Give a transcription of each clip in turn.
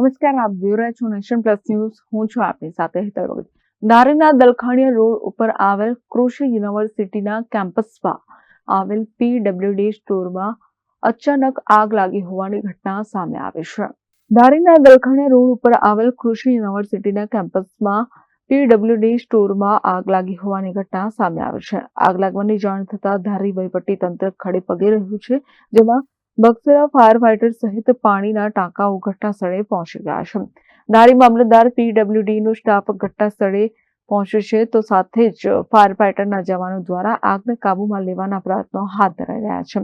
નમસ્કાર, આપ જોઈ રહ્યા છો નેશન પ્લસ ન્યૂઝ. હું છું આપની સાથે ભગત. ધારીના દલખાણીયા રોડ ઉપર આવેલ કૃષિ યુનિવર્સિટીના કેમ્પસમાં આવેલ પીડબ્લ્યુડી સ્ટોરમાં અચાનક આગ લાગી હોવાની ઘટના સામે આવી છે. ધારીના દલખાણીયા રોડ ઉપર આવેલ કૃષિ યુનિવર્સિટીના કેમ્પસમાં પીડબ્લ્યુડી સ્ટોરમાં આગ લાગી હોવાની ઘટના સામે આવી છે. આગ લાગવાની જાણ થતાં ધારી વહીવટી તંત્ર ખડે પગે રહ્યું છે, જેમાં બક્સરા ફાયર ફાઈટર સહિત પાણીના ટાંકાઓ ઘટના સ્થળે પહોંચી ગયા છે. ધારી મામલતદાર પીડબ્લ્યુડીનો સ્ટાફ ઘટના સ્થળે પહોંચ્યો છે તો સાથે જ ફાયર ફાઈટરના જવાનો દ્વારા આગને કાબૂમાં લેવાના પ્રયત્નો હાથ ધરાઈ રહ્યા છે.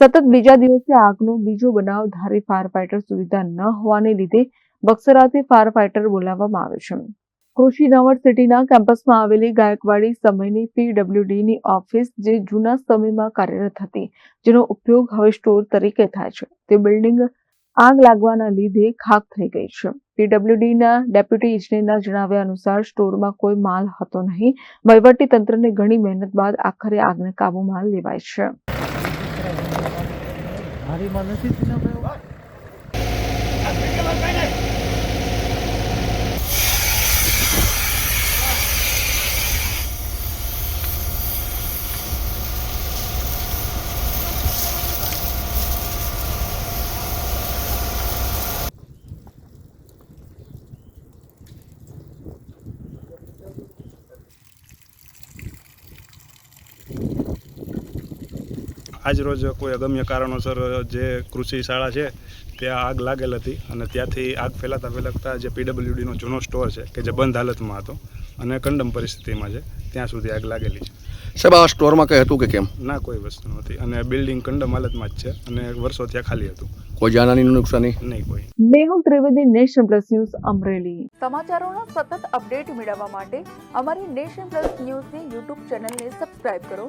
સતત બીજા દિવસે આગનો બીજો બનાવ ધારી ફાયર ફાઈટર સુવિધા ન હોવાને લીધે બક્સરાથી ફાયર ફાઈટર બોલાવવામાં આવે છે. કૃષિ યુનિવર્સિટીના કેમ્પસમાં આવેલી ગાયકવાડી સમયની પીડબ્લ્યુડીની ઓફિસ જે જૂના સમયમાં કાર્યરત હતી, જેનો ઉપયોગ હવે સ્ટોર તરીકે થાય છે. તે બિલ્ડિંગ આગ લાગવાના લીધે ખાક થઈ ગઈ છે. પીડબ્લ્યુડીના ડેપ્યુટી ઇજનેરના જણાવ્યા અનુસાર સ્ટોરમાં કોઈ માલ હતો નહીં. વહીવટી તંત્રને ઘણી મહેનત બાદ આખરે આગને કાબૂમાં લેવાય છે. હારીમાં નથી જીનાભાઈ આજ રોજ કોઈ અગમ્ય કારણોસર જે કૃષિ શાળા છે ત્યાં આગ લાગેલ હતી અને ત્યાંથી આગ ફેલાતા ફેલાતા જે પીડબ્લ્યુડીનો જૂનો સ્ટોર છે કે જે બંધ હાલતમાં હતો અને કંડમ પરિસ્થિતિમાં છે ત્યાં સુધી આગ લાગેલી છે. સાહેબ આ સ્ટોરમાં કંઈ હતું કે કેમ? ના કોઈ વસ્તુ નહોતી અને બિલ્ડિંગ કંડમ હાલતમાં જ છે અને વર્ષો ત્યાં ખાલી હતું. કોઈ જાનહાની નુકસાની? નહીં કોઈ. Mehul Trivedi Nation Plus News Amreli. સમાચારોના સતત અપડેટ મેળવવા માટે અમારી નેશન પ્લસ ન્યૂઝની યુટ્યુબ ચેનલને સબસ્ક્રાઇબ કરો.